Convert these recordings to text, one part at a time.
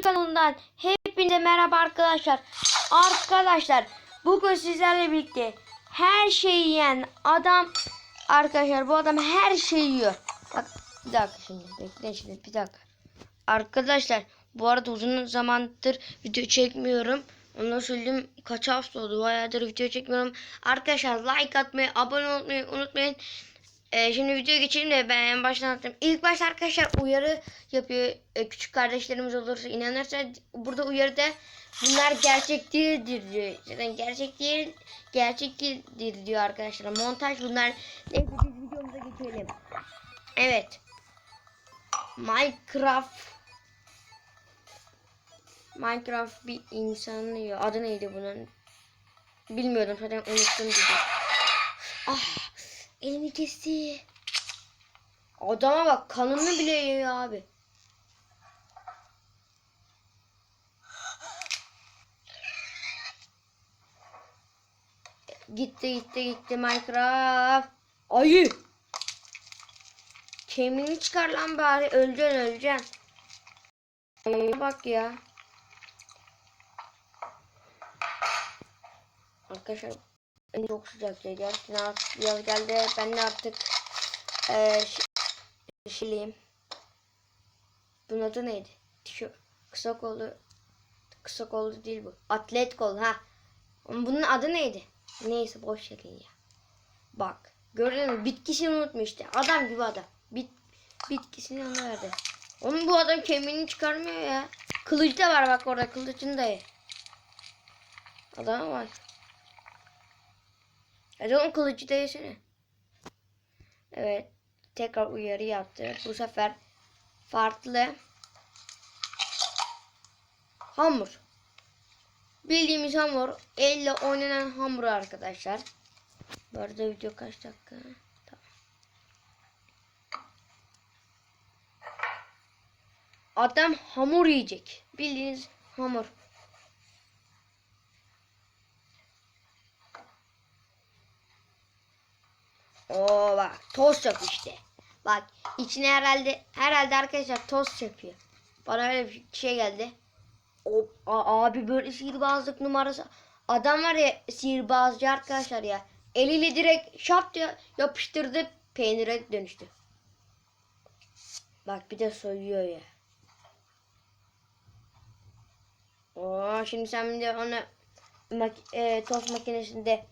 kanalından hepinize merhaba arkadaşlar. Arkadaşlar bugün sizlerle birlikte her şeyi yiyen adam arkadaşlar bu adam her şeyi yiyor. Bak bir dakika şimdi bekleyin şimdi bir dakika. Arkadaşlar bu arada uzun zamandır video çekmiyorum. Onu söyleyeyim kaç hafta oldu bayağıdır video çekmiyorum. Arkadaşlar like atmayı abone olmayı unutmayın. Ee, şimdi videoya geçelim de ben en baştan anlatayım. İlk başta arkadaşlar uyarı yapıyor. Ee, küçük kardeşlerimiz olursa inanırsa burada uyarıda bunlar gerçek değildir diyor. Zaten gerçek değil, gerçek değildir diyor arkadaşlar. Montaj bunlar. Neyse biz videomuza geçelim. Evet. Minecraft Minecraft bir insanı yiyor. Adı neydi bunun? Bilmiyordum zaten unuttum dedi. Ah elimi kesti. Adama bak kanını bile yiyor abi. Gitti gitti gitti Minecraft. Ayı. Kemiğini çıkar lan bari öleceksin öleceksin. Bak ya. Arkadaşlar çok sıcak. Gerçekten artık yaz geldi. Ben de artık eee şeyliyim. Bunun adı neydi? Şu kısa kollu kısa kollu değil bu. Atlet kol ha. Bunun adı neydi? Neyse boş verin ya. Bak gördün mü? Bitkisini unutmuş işte. Adam gibi adam. Bit bitkisini ona verdi. Onun bu adam kemiğini çıkarmıyor ya. Kılıcı da var bak orada kılıcını da ye. Adam var. Hadi onun kılıcı da yesene. Evet. Tekrar uyarı yaptı. Bu sefer farklı. Hamur. Bildiğimiz hamur. Elle oynanan hamur arkadaşlar. Bu arada video kaç dakika? Tamam. Adam hamur yiyecek. Bildiğiniz hamur. Oo bak toz yap işte. Bak içine herhalde herhalde arkadaşlar toz yapıyor. Bana öyle bir şey geldi. O, abi böyle sihirbazlık numarası. Adam var ya sihirbazcı arkadaşlar ya. Eliyle direkt şap diye yapıştırdı peynire dönüştü. Bak bir de soyuyor ya. Oo, şimdi sen bir de onu mak e, tost makinesinde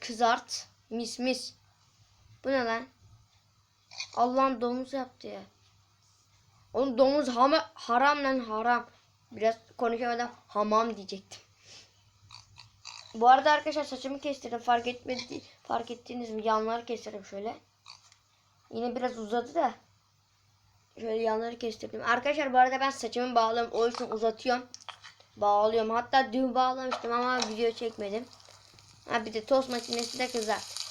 kızart. Mis mis. Bu ne lan? Allah'ın domuz yaptı ya. Onun domuz hama, haram lan haram. Biraz konuşamadan hamam diyecektim. Bu arada arkadaşlar saçımı kestirdim. Fark etmedi, fark ettiğiniz mi? Yanları kestirdim şöyle. Yine biraz uzadı da. Şöyle yanları kestirdim. Arkadaşlar bu arada ben saçımı bağlıyorum. O yüzden uzatıyorum. Bağlıyorum. Hatta dün bağlamıştım ama video çekmedim. Ha bir de tost makinesi de kızart.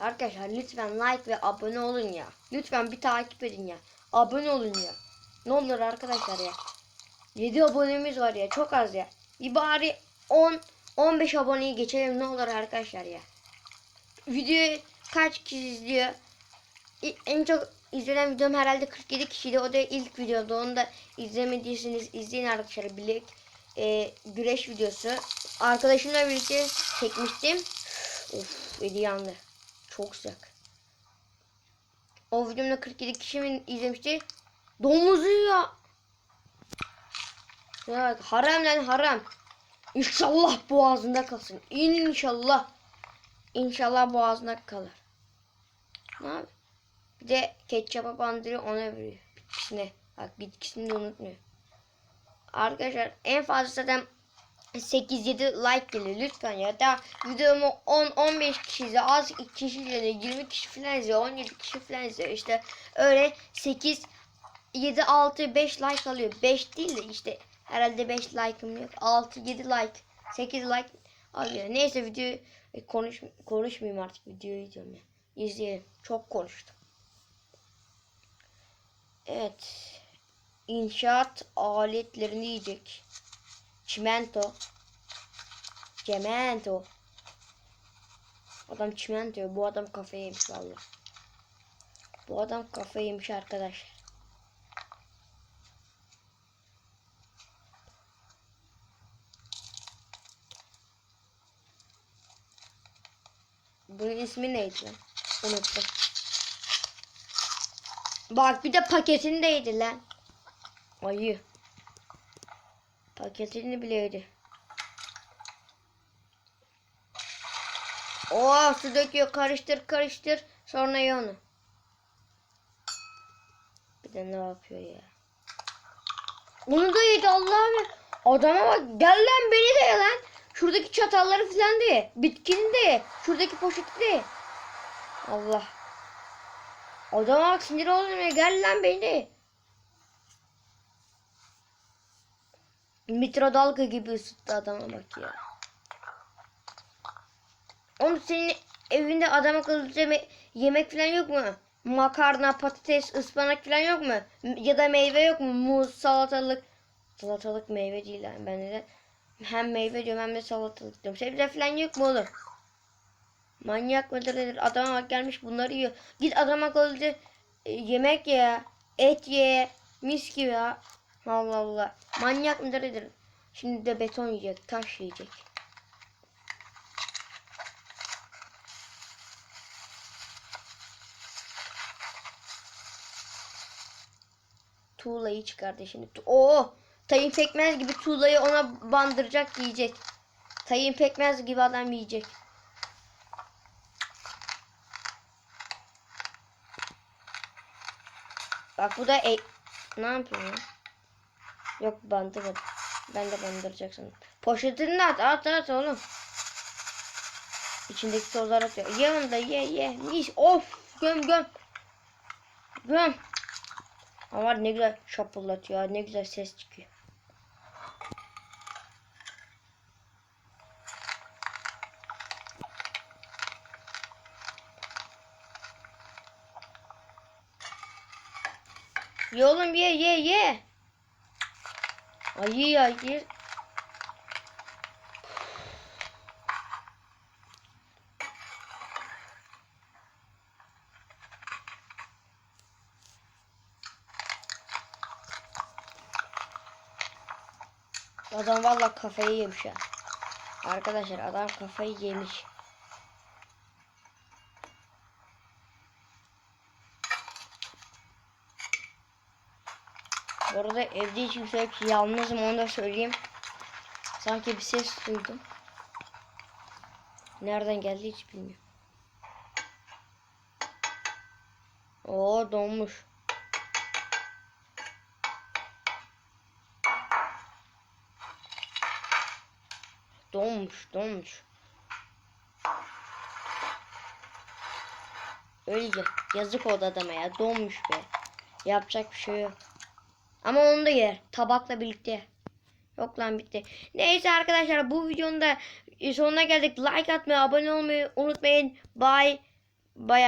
Arkadaşlar lütfen like ve abone olun ya. Lütfen bir takip edin ya. Abone olun ya. Ne olur arkadaşlar ya. 7 abonemiz var ya. Çok az ya. Bir bari 10 15 aboneyi geçelim ne olur arkadaşlar ya. Videoyu kaç kişi izliyor? En çok izlenen videom herhalde 47 kişiydi. O da ilk videoda. Onu da izlemediyseniz izleyin arkadaşlar. Bilek e, güreş videosu. Arkadaşımla birlikte çekmiştim. Of eli yandı. Çok sıcak. O videomda 47 kişi mi izlemişti? Domuzu ya. Ya haram lan haram. İnşallah boğazında kalsın. İnşallah. İnşallah boğazında kalır. Ne abi? Bir de ketçapa bandırıyor ona veriyor. Bitkisine. Bak bitkisini de unutmuyor. Arkadaşlar en fazla zaten 8-7 like geliyor. Lütfen ya. Da videomu 10-15 kişi izliyor az kişi izliyor 20 kişi falan izliyor 17 kişi falan izliyor işte öyle 8 7 6 5 like alıyor. 5 değil de işte herhalde 5 like'ım yok. 6 7 like 8 like alıyor. Neyse video konuş konuşmayayım artık. Videoyu izliyorum ya. İzleyelim. Çok konuştum. Evet. İnşaat aletlerini yiyecek Çimento. Cemento. Adam çimento. Bu adam kafayı yemiş valla. Bu adam kafayı yemiş arkadaşlar. Bunun ismi neydi lan? Unuttum. Bak bir de paketindeydi lan. Ayı. Paketini bile yedi. Oo su döküyor. Karıştır karıştır. Sonra ye onu. Bir de ne yapıyor ya? Onu da yedi Allah'ım. Adama bak gel lan beni de ye lan. Şuradaki çatalları falan de. Bitkini de ye. Şuradaki poşeti de ye. Allah. Adama bak sinir ya. Gel lan beni de ye. Mikrodalga gibi ısıttı adama bak ya. Oğlum senin evinde adam akıllı yeme- yemek falan yok mu? Makarna, patates, ıspanak falan yok mu? Ya da meyve yok mu? Muz, salatalık. Salatalık meyve değil yani ben de. Hem meyve diyorum hem de salatalık diyorum. Sebze falan yok mu oğlum? Manyak mıdır nedir? Adama bak gelmiş bunları yiyor. Git adam akıllı e, yemek ye. Et ye. Mis gibi ya. Allah Allah. Manyak mıdır nedir? Şimdi de beton yiyecek. Taş yiyecek. Tuğlayı çıkardı şimdi. Oo! Tayin pekmez gibi tuğlayı ona bandıracak yiyecek. Tayin pekmez gibi adam yiyecek. Bak bu da e ne yapıyor ya? Yok bandırmadı. Ben de bandıracak sandım. Poşetini at at at oğlum. İçindeki tozlar atıyor. Ye onu da ye ye. Mis. Of göm göm. Göm. Ama ne güzel şapırlatıyor. Ne güzel ses çıkıyor. Ye oğlum ye ye ye. Ayı ya ye. Adam valla kafayı yemiş ya. Arkadaşlar adam kafayı yemiş. Bu arada evde hiç kimse yok. Yalnızım onu da söyleyeyim. Sanki bir ses duydum. Nereden geldi hiç bilmiyorum. Oo donmuş. Donmuş, donmuş. Öyle yazık oldu adama ya. Donmuş be. Yapacak bir şey yok. Ama onu da yer. Tabakla birlikte. Yok lan bitti. Neyse arkadaşlar bu videonun da sonuna geldik. Like atmayı, abone olmayı unutmayın. Bye. Bye.